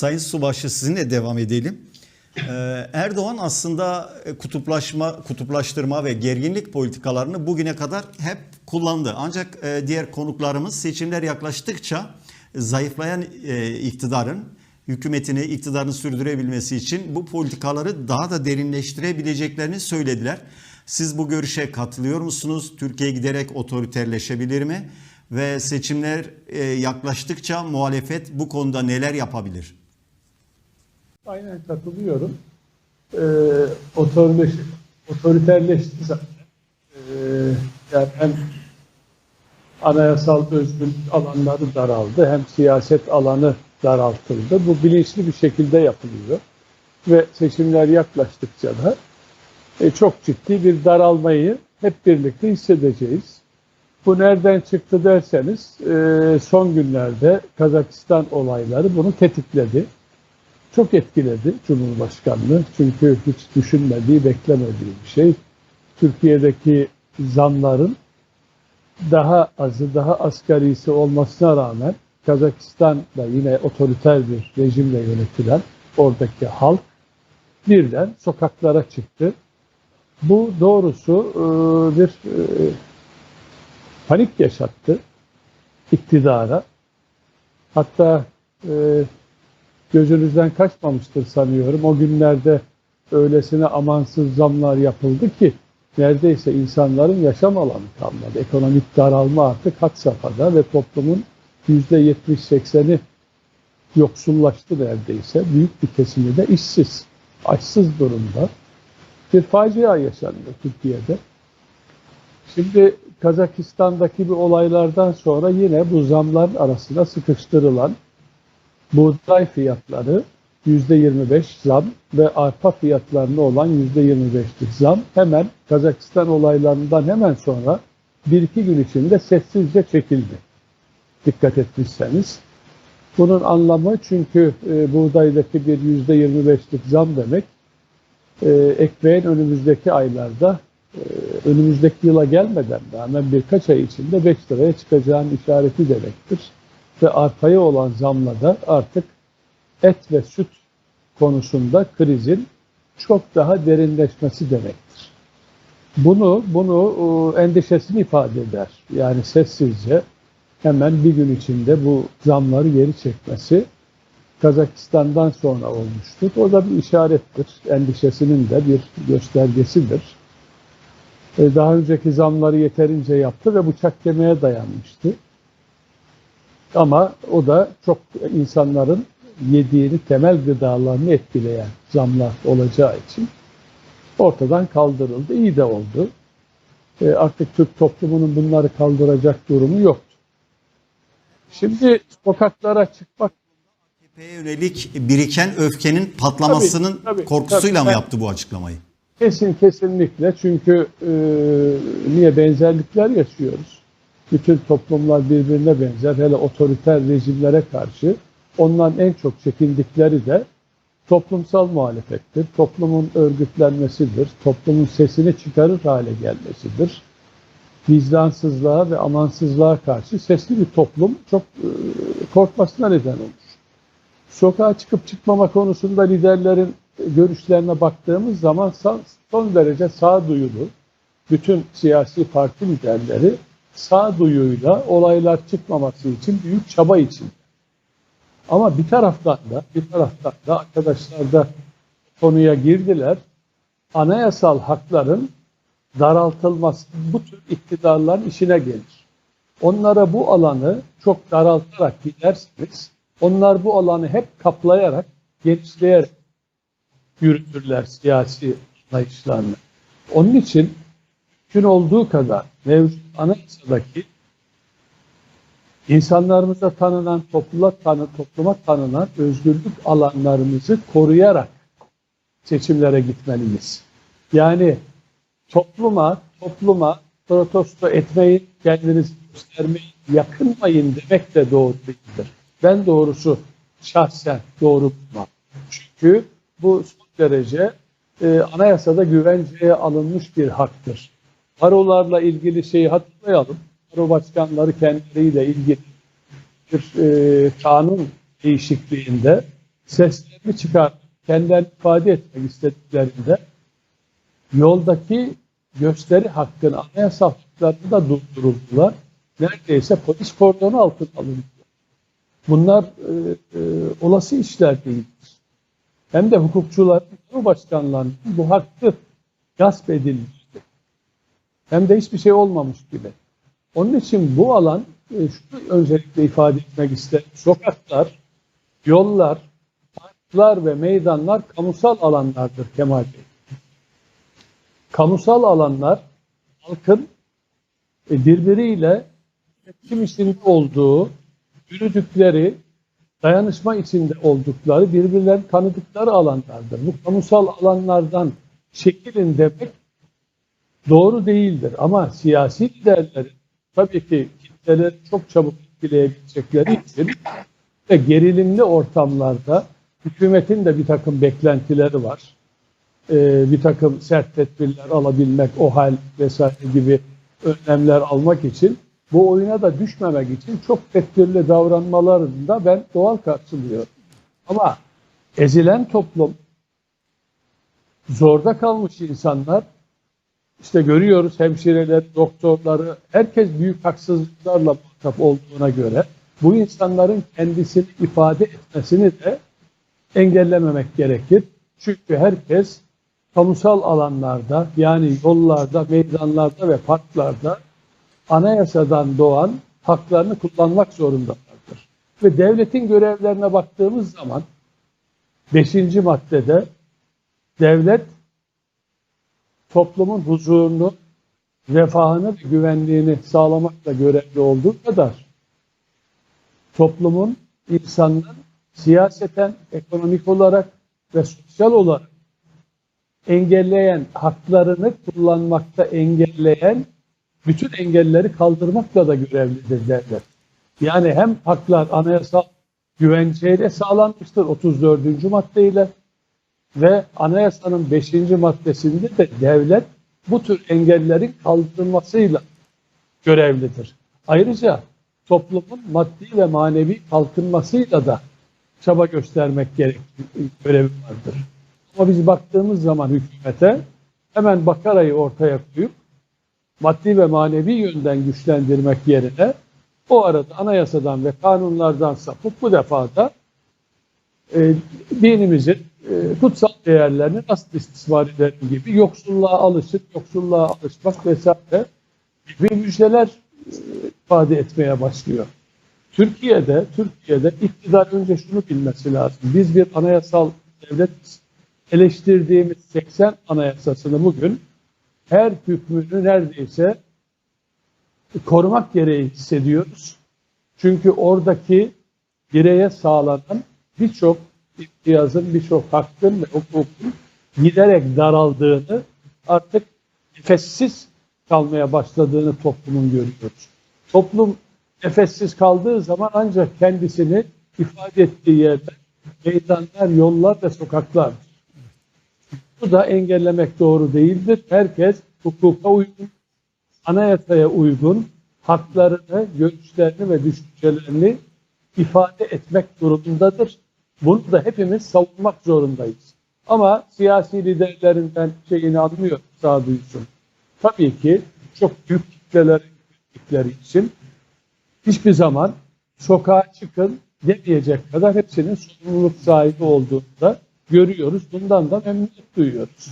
Sayın Subaşı sizinle devam edelim. Ee, Erdoğan aslında kutuplaşma, kutuplaştırma ve gerginlik politikalarını bugüne kadar hep kullandı. Ancak e, diğer konuklarımız seçimler yaklaştıkça zayıflayan e, iktidarın hükümetini, iktidarını sürdürebilmesi için bu politikaları daha da derinleştirebileceklerini söylediler. Siz bu görüşe katılıyor musunuz? Türkiye giderek otoriterleşebilir mi? Ve seçimler e, yaklaştıkça muhalefet bu konuda neler yapabilir? Aynen katılıyorum. Otorleş, otoriterleşti zaten. Ee, yani hem anayasal özgürlük alanları daraldı hem siyaset alanı daraltıldı. Bu bilinçli bir şekilde yapılıyor. Ve seçimler yaklaştıkça da e, çok ciddi bir daralmayı hep birlikte hissedeceğiz. Bu nereden çıktı derseniz e, son günlerde Kazakistan olayları bunu tetikledi. Çok etkiledi Cumhurbaşkanlığı. Çünkü hiç düşünmediği, beklemediği bir şey. Türkiye'deki zamların daha azı, daha asgarisi olmasına rağmen Kazakistan da yine otoriter bir rejimle yönetilen oradaki halk birden sokaklara çıktı. Bu doğrusu e, bir e, panik yaşattı iktidara. Hatta e, gözünüzden kaçmamıştır sanıyorum. O günlerde öylesine amansız zamlar yapıldı ki neredeyse insanların yaşam alanı kalmadı. Ekonomik daralma artık had safhada ve toplumun %70-80'i yoksullaştı neredeyse. Büyük bir kesimi de işsiz, açsız durumda. Bir facia yaşandı Türkiye'de. Şimdi Kazakistan'daki bir olaylardan sonra yine bu zamların arasına sıkıştırılan buğday fiyatları %25 zam ve arpa fiyatlarına olan %25'lik zam hemen Kazakistan olaylarından hemen sonra bir iki gün içinde sessizce çekildi. Dikkat etmişseniz. Bunun anlamı çünkü e, buğdaydaki bir %25'lik zam demek e, ekmeğin önümüzdeki aylarda e, önümüzdeki yıla gelmeden de hemen birkaç ay içinde 5 liraya çıkacağının işareti demektir ve arpaya olan zamla da artık et ve süt konusunda krizin çok daha derinleşmesi demektir. Bunu bunu e, endişesini ifade eder. Yani sessizce hemen bir gün içinde bu zamları geri çekmesi Kazakistan'dan sonra olmuştur. O da bir işarettir. Endişesinin de bir göstergesidir. E, Daha önceki zamları yeterince yaptı ve bıçak kemiğe dayanmıştı. Ama o da çok insanların yediğini temel gıdalarını etkileyen zamlar olacağı için ortadan kaldırıldı. İyi de oldu. E, artık Türk toplumunun bunları kaldıracak durumu yoktu. Şimdi sokaklara çıkmak AKP'ye yönelik biriken öfkenin patlamasının Tabii, tabii, korkusuyla tabii. mı yaptı bu açıklamayı? kesin kesinlikle çünkü e, niye benzerlikler yaşıyoruz. Bütün toplumlar birbirine benzer. Hele otoriter rejimlere karşı onların en çok çekindikleri de toplumsal muhalefettir. Toplumun örgütlenmesidir. Toplumun sesini çıkarır hale gelmesidir. Vicdansızlığa ve amansızlığa karşı sesli bir toplum çok e, korkmasına neden olur. Sokağa çıkıp çıkmama konusunda liderlerin görüşlerine baktığımız zaman son derece sağduyulu, bütün siyasi parti liderleri sağduyuyla olaylar çıkmaması için büyük çaba için. Ama bir taraftan da bir taraftan da arkadaşlar da konuya girdiler. Anayasal hakların daraltılması bu tür iktidarların işine gelir. Onlara bu alanı çok daraltarak giderseniz onlar bu alanı hep kaplayarak, genişleyerek yürütürler siyasi anlayışlarını. Onun için mümkün olduğu kadar mevcut anayasadaki insanlarımıza tanınan, topluma, tanı, topluma tanınan özgürlük alanlarımızı koruyarak seçimlere gitmeliyiz. Yani topluma, topluma protesto etmeyin, kendinizi göstermeyin, yakınmayın demek de doğru değildir. Ben doğrusu şahsen doğru bulmam. Çünkü bu son derece e, anayasada güvenceye alınmış bir haktır. Barolarla ilgili şeyi hatırlayalım. Baro başkanları kendileriyle ilgili bir e, kanun değişikliğinde seslerini çıkar, kendilerini ifade etmek istediklerinde yoldaki gösteri hakkını anayasal haklarını da durduruldular. Neredeyse polis kordonu altına alındı. Bunlar e, e, olası işler değildir. Hem de hukukçuların, Cumhurbaşkanlarının bu hakkı gasp edilmişti. Hem de hiçbir şey olmamış gibi. Onun için bu alan, e, şunu öncelikle ifade etmek isterim. Sokaklar, yollar, parklar ve meydanlar kamusal alanlardır Kemal Bey. Kamusal alanlar halkın e, birbiriyle iletişim içinde olduğu, yürüdükleri, dayanışma içinde oldukları, birbirlerini tanıdıkları alanlardır. Bu kamusal alanlardan çekilin demek doğru değildir. Ama siyasi liderlerin tabii ki kitleleri çok çabuk etkileyebilecekleri için ve gerilimli ortamlarda hükümetin de bir takım beklentileri var. Ee, bir takım sert tedbirler alabilmek, o hal vesaire gibi önlemler almak için bu oyuna da düşmemek için çok tedbirli davranmalarını da ben doğal karşılıyorum. Ama ezilen toplum, zorda kalmış insanlar, işte görüyoruz hemşireler, doktorları, herkes büyük haksızlıklarla muhatap olduğuna göre bu insanların kendisini ifade etmesini de engellememek gerekir. Çünkü herkes kamusal alanlarda yani yollarda, meydanlarda ve parklarda anayasadan doğan haklarını kullanmak zorundalardır. Ve devletin görevlerine baktığımız zaman 5. maddede devlet toplumun huzurunu, refahını ve güvenliğini sağlamakla görevli olduğu kadar toplumun, insanların siyaseten, ekonomik olarak ve sosyal olarak engelleyen, haklarını kullanmakta engelleyen bütün engelleri kaldırmakla da görevlidir devlet. Yani hem haklar anayasal güvenceyle sağlanmıştır 34. maddeyle ve anayasanın 5. maddesinde de devlet bu tür engellerin kaldırılmasıyla görevlidir. Ayrıca toplumun maddi ve manevi kalkınmasıyla da çaba göstermek gerek görevi vardır. Ama biz baktığımız zaman hükümete hemen bakarayı ortaya koyup maddi ve manevi yönden güçlendirmek yerine o arada anayasadan ve kanunlardan sapıp bu defa da e, dinimizin e, kutsal değerlerini nasıl istismar ederim gibi yoksulluğa alışıp yoksulluğa alışmak vesaire gibi müjdeler e, ifade etmeye başlıyor. Türkiye'de Türkiye'de iktidar önce şunu bilmesi lazım. Biz bir anayasal devlet eleştirdiğimiz 80 anayasasını bugün her hükmünü neredeyse korumak gereği hissediyoruz. Çünkü oradaki bireye sağlanan birçok imtiyazın, birçok hakkın ve hukukun giderek daraldığını artık nefessiz kalmaya başladığını toplumun görüyoruz. Toplum nefessiz kaldığı zaman ancak kendisini ifade ettiği yerler, meydanlar, yollar ve sokaklar. Bu da engellemek doğru değildir. Herkes hukuka uygun, anayasaya uygun haklarını, görüşlerini ve düşüncelerini ifade etmek durumundadır. Bunu da hepimiz savunmak zorundayız. Ama siyasi liderlerinden şeyini almıyor sağduyusun. Tabii ki çok büyük kitleler gittikleri için hiçbir zaman sokağa çıkın demeyecek kadar hepsinin sorumluluk sahibi olduğunu da görüyoruz. Bundan da memnuniyet duyuyoruz.